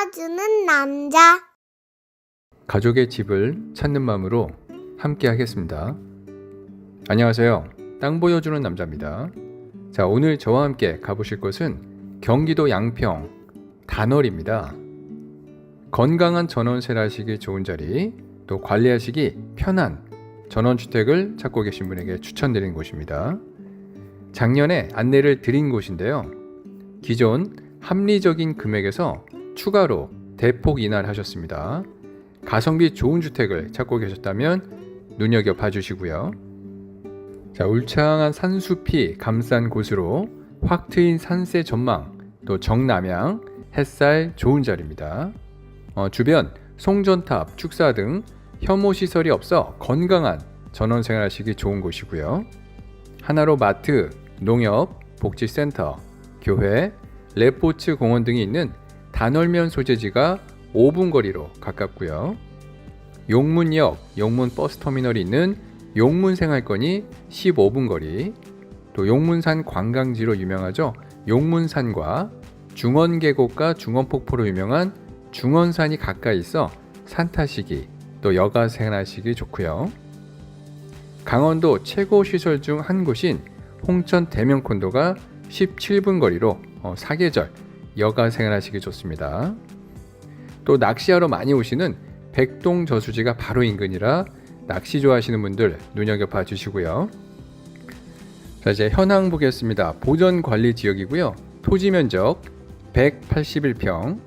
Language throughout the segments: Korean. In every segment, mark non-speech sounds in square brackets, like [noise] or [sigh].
도와주는 남자. 가족의 집을 찾는 마음으로 함께 하겠습니다. 안녕하세요. 땅 보여주는 남자입니다. 자, 오늘 저와 함께 가보실 곳은 경기도 양평 단월입니다. 건강한 전원 생활하시기 좋은 자리, 또 관리하시기 편한 전원주택을 찾고 계신 분에게 추천드린 곳입니다. 작년에 안내를 드린 곳인데요. 기존 합리적인 금액에서 추가로 대폭 인하를 하셨습니다. 가성비 좋은 주택을 찾고 계셨다면 눈여겨 봐주시고요. 자, 울창한 산숲이 감싼 곳으로 확 트인 산세 전망, 또 정남향, 햇살 좋은 자리입니다. 어, 주변 송전탑, 축사 등 혐오 시설이 없어 건강한 전원 생활하시기 좋은 곳이고요. 하나로 마트, 농협, 복지센터, 교회, 레포츠 공원 등이 있는 단월면 소재지가 5분 거리로 가깝고요. 용문역, 용문 버스터미널이 있는 용문 생활권이 15분 거리, 또 용문산 관광지로 유명하죠. 용문산과 중원계곡과 중원폭포로 유명한 중원산이 가까이 있어 산 타시기, 또 여가 생활하시기 좋고요. 강원도 최고 시설 중 한 곳인 홍천 대명 콘도가 17분 거리로 어, 사계절 여가 생활하시기 좋습니다. 또 낚시하러 많이 오시는 백동 저수지가 바로 인근이라 낚시 좋아하시는 분들 눈여겨봐 주시고요. 자 이제 현황 보겠습니다. 보전 관리 지역이고요. 토지 면적 181평,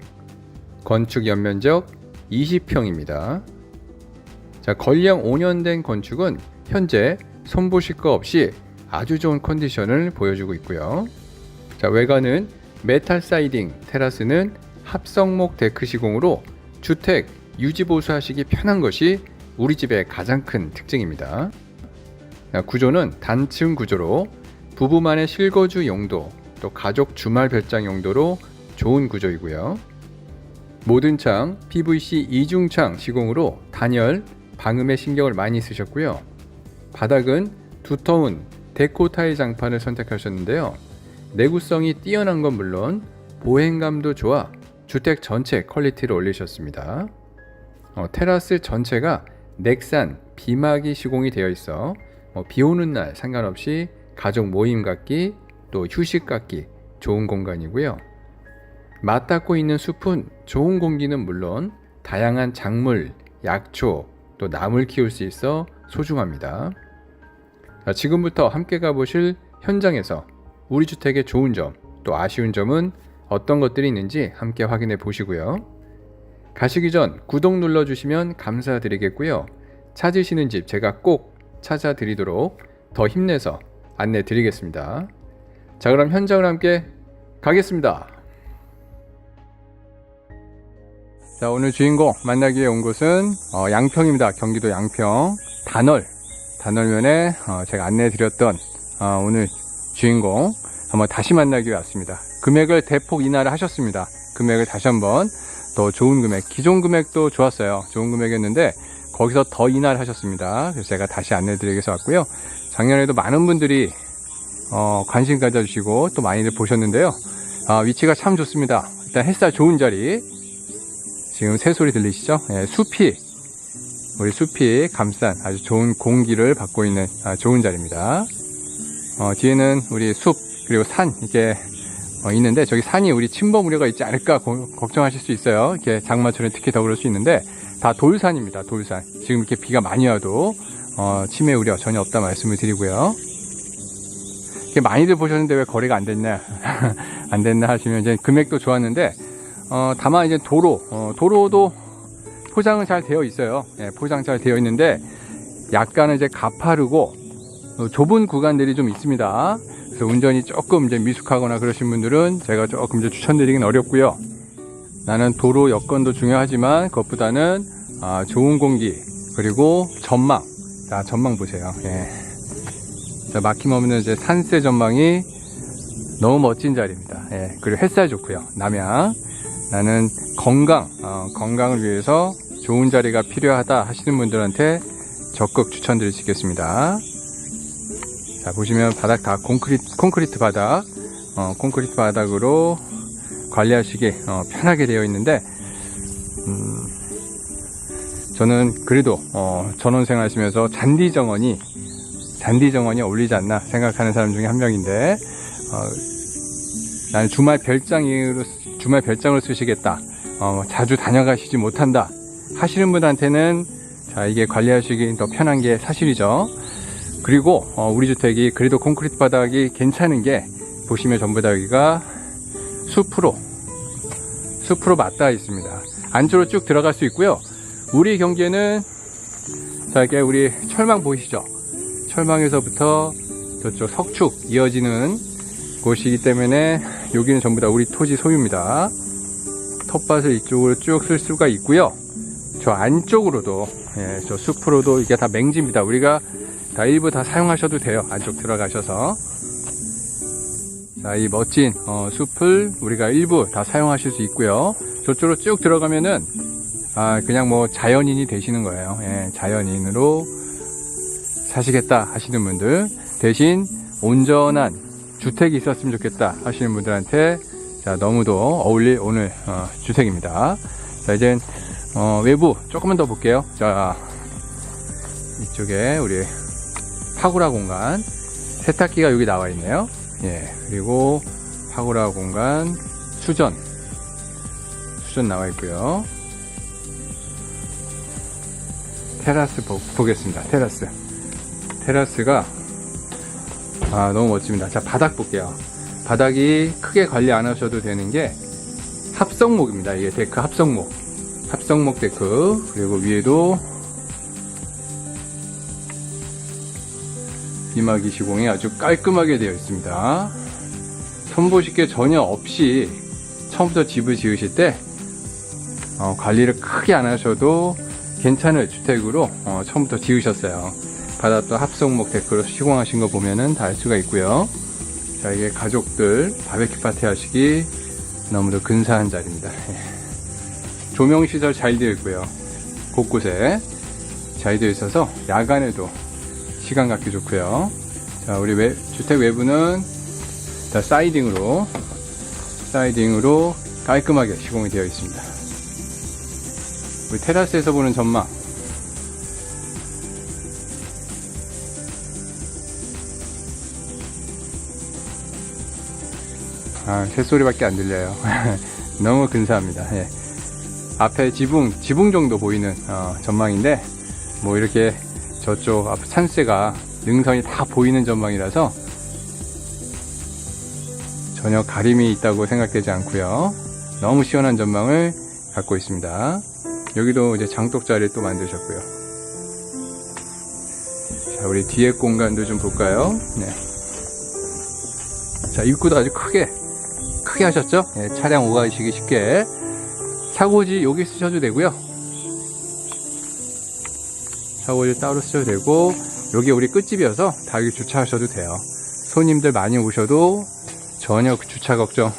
건축 연면적 20평입니다. 자 건령 5년 된 건축은 현재 손보실 거 없이 아주 좋은 컨디션을 보여주고 있고요. 자 외관은 메탈 사이딩, 테라스는 합성목 데크 시공으로 주택 유지 보수하시기 편한 것이 우리 집의 가장 큰 특징입니다. 자, 구조는 단층 구조로 부부만의 실거주 용도 또 가족 주말 별장 용도로 좋은 구조이고요. 모든 창 PVC 이중창 시공으로 단열, 방음에 신경을 많이 쓰셨고요. 바닥은 두터운 데코 타일 장판을 선택하셨는데요. 내구성이 뛰어난 건 물론 보행감도 좋아 주택 전체 퀄리티를 올리셨습니다. 어, 테라스 전체가 넥산 비막이 시공이 되어 있어 어, 비 오는 날 상관없이 가족 모임 갖기 또 휴식 갖기 좋은 공간이고요. 맞닿고 있는 숲은 좋은 공기는 물론 다양한 작물, 약초, 또 나물 키울 수 있어 소중합니다. 자, 지금부터 함께 가보실 현장에서 우리 주택의 좋은 점, 또 아쉬운 점은 어떤 것들이 있는지 함께 확인해 보시고요. 가시기 전 구독 눌러 주시면 감사드리겠고요. 찾으시는 집 제가 꼭 찾아드리도록 더 힘내서 안내 드리겠습니다. 자, 그럼 현장을 함께 가겠습니다. 자, 오늘 주인공 만나기 위해 온 곳은 어, 양평입니다. 경기도 양평 단월 단월면에 어, 제가 안내 드렸던 어, 오늘 주인공 한번 다시 만나기 위해 왔습니다. 금액을 대폭 인하를 하셨습니다. 금액을 다시 한번 더 좋은 금액, 기존 금액도 좋았어요. 좋은 금액이었는데 거기서 더 인하를 하셨습니다. 그래서 제가 다시 안내 드리기 위해서 왔고요. 작년에도 많은 분들이 어, 관심 가져주시고 또 많이들 보셨는데요. 아, 위치가 참 좋습니다. 일단 햇살 좋은 자리. 지금 새소리 들리시죠? 예, 숲이 우리 숲이 감싼 아주 좋은 공기를 받고 있는 아, 좋은 자리입니다. 어, 뒤에는 우리 숲 그리고 산 이게 어, 있는데 저기 산이 우리 침범 우려가 있지 않을까 고- 걱정하실 수 있어요. 이렇게 장마철에 특히 더 그럴 수 있는데 다 돌산입니다. 돌산. 지금 이렇게 비가 많이 와도 어, 침해 우려 전혀 없다 말씀을 드리고요. 이렇게 많이들 보셨는데 왜 거래가 안 됐나 [laughs] 안 됐나 하시면 이제 금액도 좋았는데 어, 다만 이제 도로 어, 도로도 포장은 잘 되어 있어요. 예, 포장 잘 되어 있는데 약간은 이제 가파르고 어, 좁은 구간들이 좀 있습니다. 그래서 운전이 조금 이제 미숙하거나 그러신 분들은 제가 조금 이제 추천드리긴 어렵고요. 나는 도로 여건도 중요하지만 그것보다는 아, 좋은 공기 그리고 전망. 자 전망 보세요. 예. 자, 막힘없는 이제 산세 전망이 너무 멋진 자리입니다. 예, 그리고 햇살 좋고요. 남양. 나는 건강, 어, 건강을 위해서 좋은 자리가 필요하다 하시는 분들한테 적극 추천드리겠습니다. 자, 보시면 바닥 다 콘크리트, 콘크리트 바닥, 어, 콘크리트 바닥으로 관리하시기 어, 편하게 되어 있는데 음, 저는 그래도 어, 전원 생활하시면서 잔디 정원이 잔디 정원이 어울리지 않나 생각하는 사람 중에 한 명인데 어, 나는 주말 별장으로 주말 별장을 쓰시겠다. 어, 자주 다녀가시지 못한다. 하시는 분한테는 자 이게 관리하시기 더 편한 게 사실이죠. 그리고 어, 우리 주택이 그래도 콘크리트 바닥이 괜찮은 게 보시면 전부 다 여기가 숲으로 숲으로 맞닿아 있습니다. 안쪽으로 쭉 들어갈 수 있고요. 우리 경계는 자 이게 우리 철망 보이시죠? 철망에서부터 저쪽 석축 이어지는 곳이기 때문에 여기는 전부 다 우리 토지 소유입니다. 텃밭을 이쪽으로 쭉 쓸 수가 있고요. 저 안쪽으로도 예, 저 숲으로도 이게 다 맹지입니다. 우리가 다 일부 다 사용하셔도 돼요. 안쪽 들어가셔서 자, 이 멋진 어, 숲을 우리가 일부 다 사용하실 수 있고요. 저쪽으로 쭉 들어가면은 아, 그냥 뭐 자연인이 되시는 거예요. 예, 자연인으로 사시겠다 하시는 분들 대신 온전한 주택이 있었으면 좋겠다 하시는 분들한테 자, 너무도 어울릴 오늘 어, 주택입니다. 자, 이제 어, 외부 조금만 더 볼게요. 자, 이쪽에 우리 파고라 공간 세탁기가 여기 나와 있네요. 예, 그리고 파고라 공간 수전 수전 나와 있고요. 테라스 보, 보겠습니다. 테라스 테라스가 아 너무 멋집니다. 자 바닥 볼게요. 바닥이 크게 관리 안 하셔도 되는 게 합성목입니다. 이게 데크 합성목 합성목 데크 그리고 위에도 이마기 시공이 아주 깔끔하게 되어 있습니다. 손보시개 전혀 없이 처음부터 집을 지으실 때 어, 관리를 크게 안 하셔도 괜찮을 주택으로 어, 처음부터 지으셨어요. 바닥도 합성목 데크로 시공하신 거 보면은 다 알 수가 있고요. 자 이게 가족들 바베큐 파티 하시기 너무도 근사한 자리입니다. 예. 조명 시설 잘 되어 있고요. 곳곳에 잘 되어 있어서 야간에도 시간 갖기 좋고요. 자, 우리 외, 주택 외부는 다 사이딩으로 사이딩으로 깔끔하게 시공이 되어 있습니다. 우리 테라스에서 보는 전망. 아, 새소리밖에 안 들려요. [laughs] 너무 근사합니다. 예. 앞에 지붕, 지붕 정도 보이는 어, 전망인데, 뭐 이렇게 저쪽 앞 산세가 능선이 다 보이는 전망이라서 전혀 가림이 있다고 생각되지 않고요. 너무 시원한 전망을 갖고 있습니다. 여기도 이제 장독 자리 또 만드셨고요. 자, 우리 뒤에 공간도 좀 볼까요? 네. 자, 입구도 아주 크게, 크게 하셨죠? 네, 차량 오가시기 쉽게. 차고지 여기 쓰셔도 되고요. 샤워를 따로 쓰셔도 되고 여기 우리 끝집이어서 다 여기 주차하셔도 돼요. 손님들 많이 오셔도 전혀 그 주차 걱정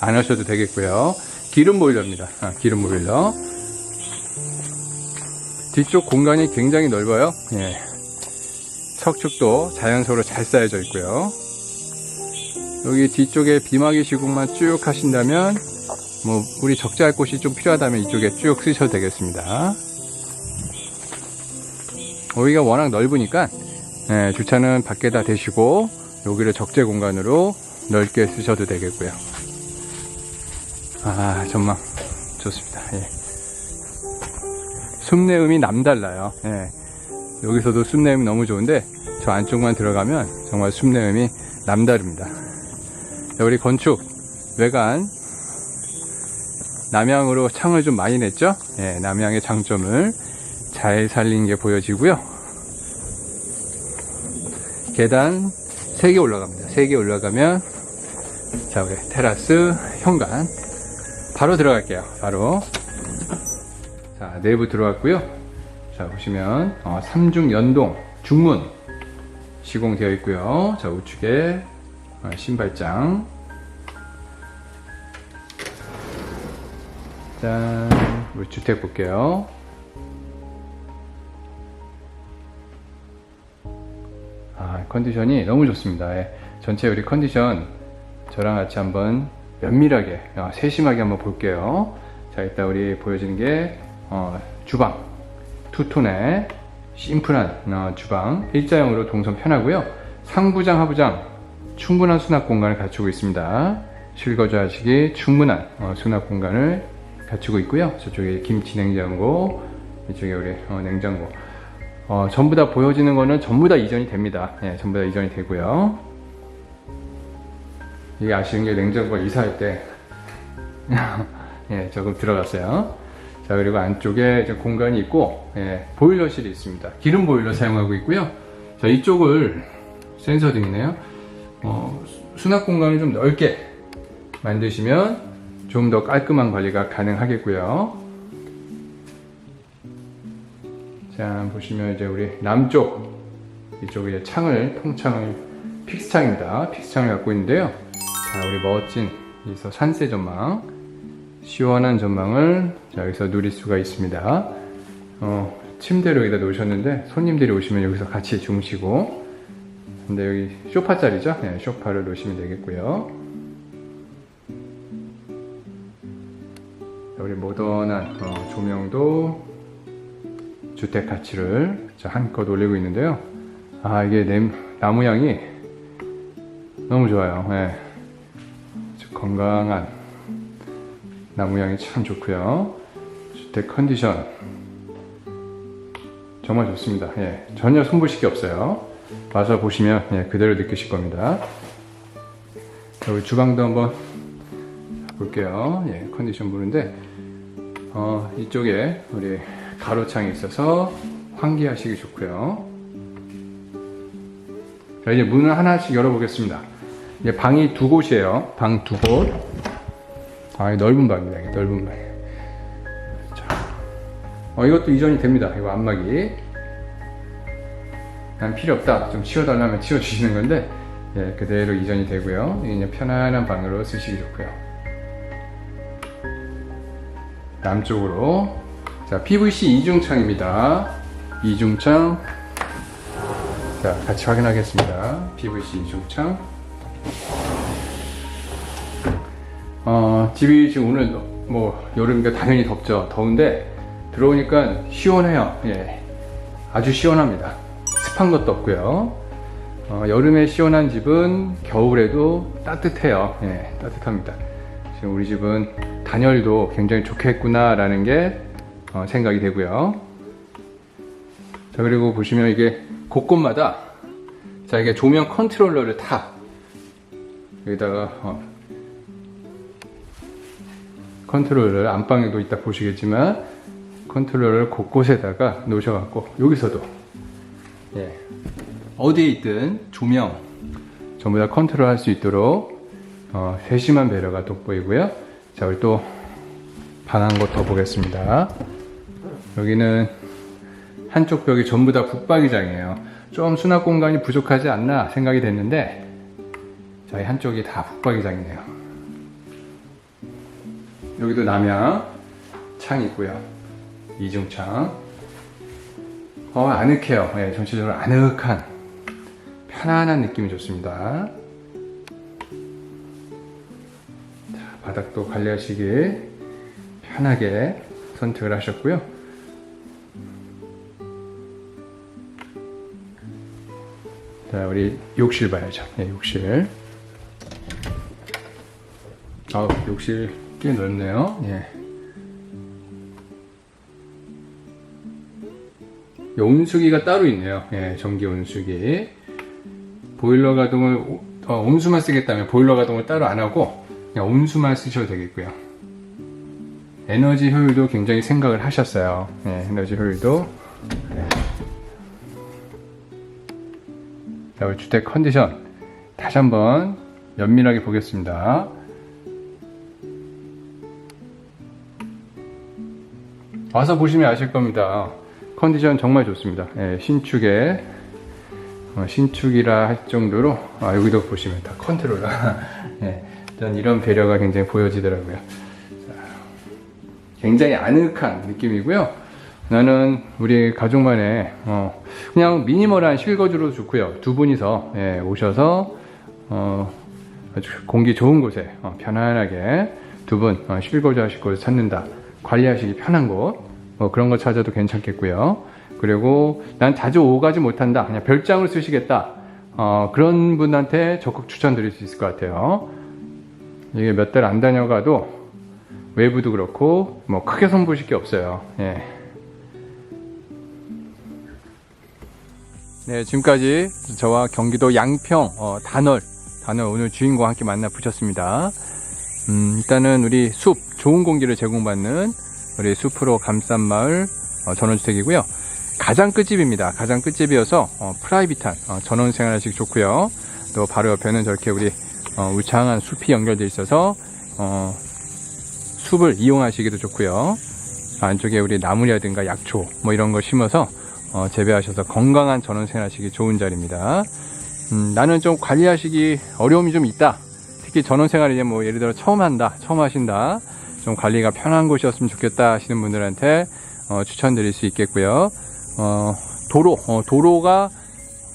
안 하셔도 되겠고요. 기름 보일러입니다. 아, 기름 보일러. 뒤쪽 공간이 굉장히 넓어요. 예. 석축도 자연소로 잘 쌓여져 있고요. 여기 뒤쪽에 비마개 시공만 쭉 하신다면 뭐 우리 적재할 곳이 좀 필요하다면 이쪽에 쭉 쓰셔도 되겠습니다 여기가 워낙 넓으니까 예, 주차는 밖에다 대시고 여기를 적재 공간으로 넓게 쓰셔도 되겠고요. 아 전망 좋습니다. 예. 숲내음이 남달라요. 예. 여기서도 숲내음이 너무 좋은데 저 안쪽만 들어가면 정말 숲내음이 남다릅니다. 자, 우리 건축 외관 남향으로 창을 좀 많이 냈죠? 예, 남향의 장점을 잘 살린 게 보여지고요. 계단 3개 올라갑니다. 3개 올라가면 자 우리 테라스 현관 바로 들어갈게요. 바로 자 내부 들어왔고요. 자 보시면 어, 3중 연동 중문 시공되어 있고요. 자 우측에 어, 신발장 짠 우리 주택 볼게요. 컨디션이 너무 좋습니다. 예. 전체 우리 컨디션 저랑 같이 한번 면밀하게, 아, 세심하게 한번 볼게요. 자, 이따 우리 보여지는 게 어, 주방 투톤의 심플한 어, 주방 일자형으로 동선 편하고요. 상부장, 하부장 충분한 수납 공간을 갖추고 있습니다. 실거주하시기 충분한 어, 수납 공간을 갖추고 있고요. 저쪽에 김치 냉장고, 이쪽에 우리 어, 냉장고. 어, 전부 다 보여지는 거는 전부 다 이전이 됩니다. 예, 전부 다 이전이 되고요. 이게 아쉬운 게 냉장고가 이사할 때 [laughs] 예, 조금 들어갔어요. 자, 그리고 안쪽에 공간이 있고, 예, 보일러실이 있습니다. 기름 보일러 사용하고 있고요. 자, 이쪽을 센서 등이네요. 어, 수- 수납 공간을 좀 넓게 만드시면 좀 더 깔끔한 관리가 가능하겠고요. 자, 보시면 이제 우리 남쪽 이쪽에 창을 통창을 픽스창입니다. 픽스창을 갖고 있는데요. 자, 우리 멋진 여기서 산세 전망, 시원한 전망을 자, 여기서 누릴 수가 있습니다. 어, 침대를 여기다 놓으셨는데 손님들이 오시면 여기서 같이 주무시고, 근데 여기 쇼파 자리죠? 네, 쇼파를 놓으시면 되겠고요. 자, 우리 모던한 어, 조명도 주택 가치를 자, 한껏 올리고 있는데요. 아 이게 냄, 나무 향이 너무 좋아요. 예. 아주 건강한 나무 향이 참 좋고요. 주택 컨디션 정말 좋습니다. 예. 전혀 손부식이 없어요. 와서 보시면 예, 그대로 느끼실 겁니다. 자, 우리 주방도 한번 볼게요. 예, 컨디션 보는데 어, 이쪽에 우리 가로창이 있어서 환기하시기 좋고요. 자, 이제 문을 하나씩 열어보겠습니다. 이제 방이 두 곳이에요. 방 두 곳. 아, 이 넓은 방입니다. 넓은 방. 자, 어, 이것도 이전이 됩니다. 이거 안마기. 난 필요 없다. 좀 치워달라면 치워주시는 건데, 예, 그대로 이전이 되고요. 이제 편안한 방으로 쓰시기 좋고요. 남쪽으로. 자, PVC 이중창입니다. 이중창. 자, 같이 확인하겠습니다. PVC 이중창. 어, 집이 지금 오늘 뭐 여름이니까 당연히 덥죠. 더운데 들어오니까 시원해요. 예. 아주 시원합니다. 습한 것도 없고요. 어, 여름에 시원한 집은 겨울에도 따뜻해요. 예, 따뜻합니다. 지금 우리 집은 단열도 굉장히 좋겠구나라는 게 어, 생각이 되고요. 자, 그리고 보시면 이게 곳곳마다 자, 이게 조명 컨트롤러를 다 여기다가 어, 컨트롤러를 안방에도 있다 보시겠지만 컨트롤러를 곳곳에다가 놓으셔갖고 여기서도 예, 어디에 있든 조명 전부 다 컨트롤 할 수 있도록 어, 세심한 배려가 돋보이고요. 자, 우리 또방한곳더 보겠습니다. 여기는 한쪽 벽이 전부 다 북박이장이에요. 좀 수납 공간이 부족하지 않나 생각이 됐는데 저희 한쪽이 다 북박이장이네요. 여기도 남향 창 있고요. 이중창. 어, 아늑해요. 예, 전체적으로 아늑한 편안한 느낌이 좋습니다. 자, 바닥도 관리하시기 편하게 선택을 하셨고요. 자, 우리 욕실 봐야죠. 예, 욕실. 아, 욕실 꽤 넓네요. 예. 이 온수기가 따로 있네요. 예, 전기 온수기. 보일러 가동을 오- 어, 온수만 쓰겠다면 보일러 가동을 따로 안 하고 그냥 온수만 쓰셔도 되겠고요. 에너지 효율도 굉장히 생각을 하셨어요. 예, 에너지 효율도. 우리 주택 컨디션 다시 한번 면밀하게 보겠습니다. 와서 보시면 아실 겁니다. 컨디션 정말 좋습니다. 예, 신축에 어, 신축이라 할 정도로 아, 여기도 보시면 다 컨트롤러. [laughs] 예, 전 이런 배려가 굉장히 보여지더라고요. 자, 굉장히 아늑한 느낌이고요. 나는 우리 가족만의 어, 그냥 미니멀한 실거주로 좋고요. 두 분이서 예, 오셔서 어, 공기 좋은 곳에 어, 편안하게 두분 어, 실거주 하실 곳을 찾는다. 관리하시기 편한 곳, 뭐 그런 거 찾아도 괜찮겠고요. 그리고 난 자주 오가지 못한다. 그냥 별장을 쓰시겠다. 어, 그런 분한테 적극 추천드릴 수 있을 것 같아요. 이게 몇 달 안 다녀가도 외부도 그렇고 뭐 크게 손보실 게 없어요. 예. 네, 지금까지 저와 경기도 양평 어, 단월 단월 오늘 주인공 함께 만나 보셨습니다. 음, 일단은 우리 숲 좋은 공기를 제공받는 우리 숲으로 감싼 마을 어, 전원주택이고요. 가장 끝집입니다. 가장 끝집이어서 어, 프라이빗한 어, 전원 생활하시기 좋고요. 또 바로 옆에는 저렇게 우리 어, 울창한 숲이 연결되어 있어서 어, 숲을 이용하시기도 좋고요. 안쪽에 우리 나무라든가 약초 뭐 이런 거 심어서 어, 재배하셔서 건강한 전원 생활하시기 좋은 자리입니다. 음, 나는 좀 관리하시기 어려움이 좀 있다. 특히 전원 생활 이제 뭐 예를 들어 처음 한다, 처음 하신다, 좀 관리가 편한 곳이었으면 좋겠다 하시는 분들한테 어, 추천드릴 수 있겠고요. 어, 도로, 어, 도로가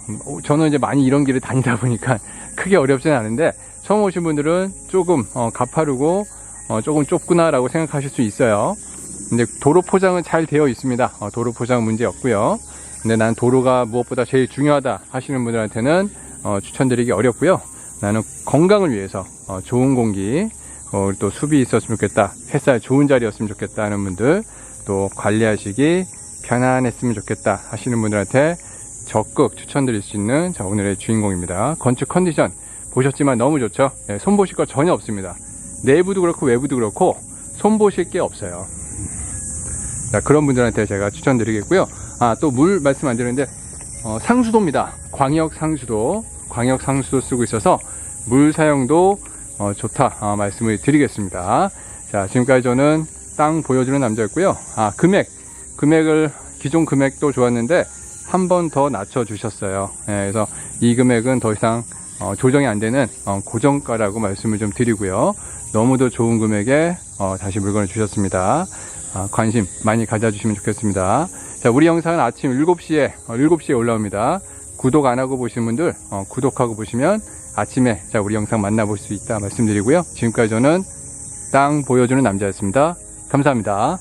음, 어, 저는 이제 많이 이런 길을 다니다 보니까 [laughs] 크게 어렵지는 않은데 처음 오신 분들은 조금 어, 가파르고 어, 조금 좁구나라고 생각하실 수 있어요. 근데 도로 포장은 잘 되어 있습니다. 어, 도로 포장 문제 없고요. 근데 난 도로가 무엇보다 제일 중요하다 하시는 분들한테는 어, 추천드리기 어렵고요. 나는 건강을 위해서 어, 좋은 공기, 어, 또 숲이 있었으면 좋겠다, 햇살 좋은 자리였으면 좋겠다 하는 분들, 또 관리하시기 편안했으면 좋겠다 하시는 분들한테 적극 추천드릴 수 있는 자, 오늘의 주인공입니다. 건축 컨디션 보셨지만 너무 좋죠? 예, 손보실 거 전혀 없습니다. 내부도 그렇고 외부도 그렇고 손보실 게 없어요. 자, 그런 분들한테 제가 추천드리겠고요. 아, 또 물 말씀 안 드렸는데, 어, 상수도입니다. 광역 상수도, 광역 상수도 쓰고 있어서 물 사용도 어, 좋다 어, 말씀을 드리겠습니다. 자, 지금까지 저는 땅 보여주는 남자였고요. 아, 금액, 금액을 기존 금액도 좋았는데 한 번 더 낮춰 주셨어요. 예, 그래서 이 금액은 더 이상 어, 조정이 안 되는 어, 고정가라고 말씀을 좀 드리고요. 너무도 좋은 금액에 어, 다시 물건을 주셨습니다. 아, 관심 많이 가져주시면 좋겠습니다. 자, 우리 영상은 아침 7시에, 7시에 올라옵니다. 구독 안 하고 보시는 분들, 어, 구독하고 보시면 아침에, 자, 우리 영상 만나볼 수 있다 말씀드리고요. 지금까지 저는 땅 보여주는 남자였습니다. 감사합니다.